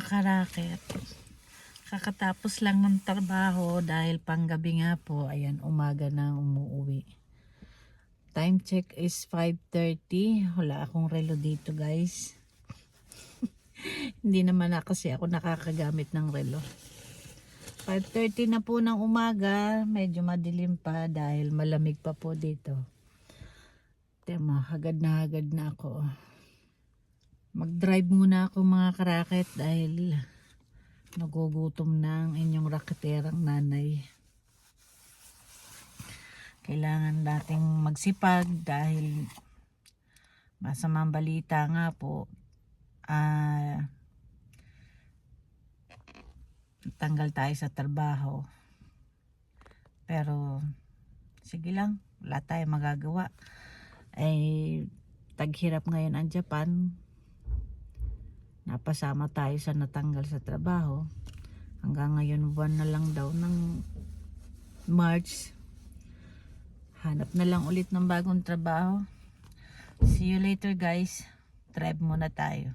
karaket. Kakatapos lang ng trabaho dahil panggabi nga po, ayan, umaga na umuwi. Time check is 5.30. Wala akong relo dito guys. Hindi naman na kasi ako nakakagamit ng relo. 5.30 na po ng umaga. Medyo madilim pa dahil malamig pa po dito. Tema, hagad na hagad na ako. Mag-drive muna ako mga karaket dahil nagugutom na ang inyong raketerang nanay. Kailangan nating magsipag dahil masamang balita nga po ah tanggal tayo sa trabaho. Pero sige lang, wala tayong magagawa. Ay taghirap ngayon ang Japan. Napasama tayo sa natanggal sa trabaho. Hanggang ngayon buwan na lang daw ng March. Hanap na lang ulit ng bagong trabaho. See you later guys. Drive muna tayo.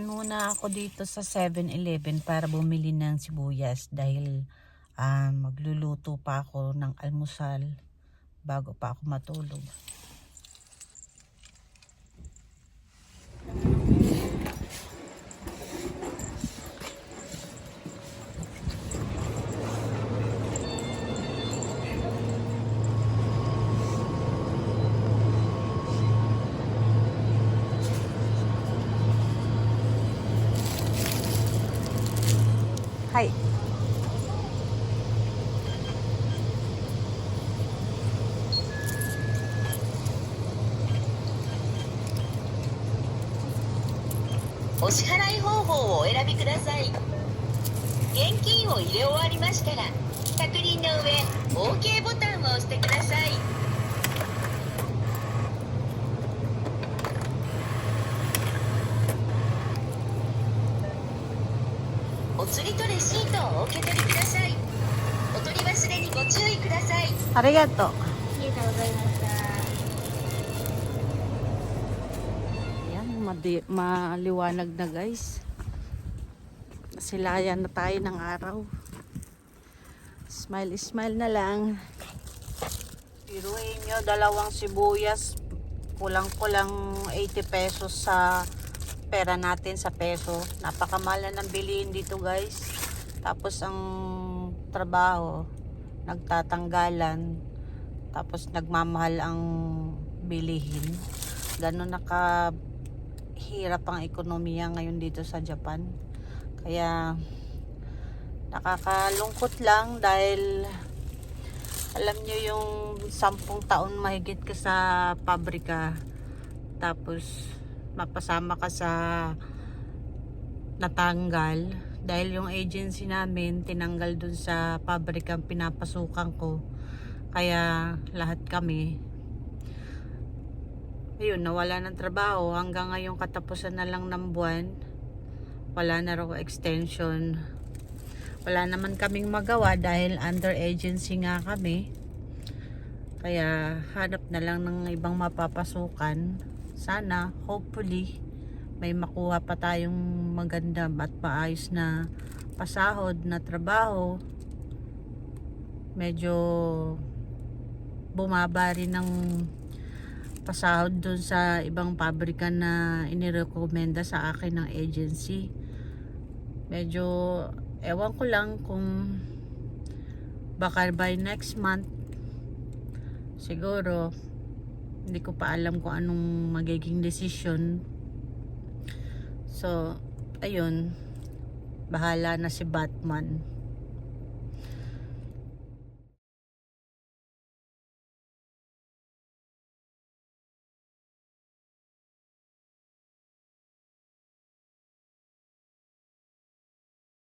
Dumaan muna ako dito sa 7-Eleven para bumili ng sibuyas dahil ah, magluluto pa ako ng almusal bago pa ako matulog. お支払い方法をお選びください。現金を入れ終わりましたら確認の上 OK ボタンを押してください。お釣りとレシートをお受け取りください。お取り忘れにご注意ください。ありがとう。ありがとうございました madi- maliwanag na guys. Nasilayan na tayo ng araw. Smile, smile na lang. Piruin nyo, dalawang sibuyas. Kulang-kulang 80 pesos sa pera natin sa peso. Napakamala ng bilihin dito guys. Tapos ang trabaho, nagtatanggalan. Tapos nagmamahal ang bilihin. Ganon naka hirap ang ekonomiya ngayon dito sa Japan. Kaya nakakalungkot lang dahil alam nyo yung sampung taon mahigit ka sa pabrika tapos mapasama ka sa natanggal dahil yung agency namin tinanggal dun sa pabrikang pinapasukan ko kaya lahat kami ayun, nawala ng trabaho. Hanggang ngayong katapusan na lang ng buwan wala na raw extension. Wala naman kaming magawa dahil under agency nga kami. Kaya hanap na lang ng ibang mapapasukan. Sana, hopefully may makuha pa tayong maganda at maayos na pasahod na trabaho. Medyo bumaba rin ng pasahod doon sa ibang pabrika na inirekomenda sa akin ng agency. Medyo ewan ko lang kung baka by next month siguro hindi ko pa alam kung anong magiging decision. So, ayun, bahala na si Batman.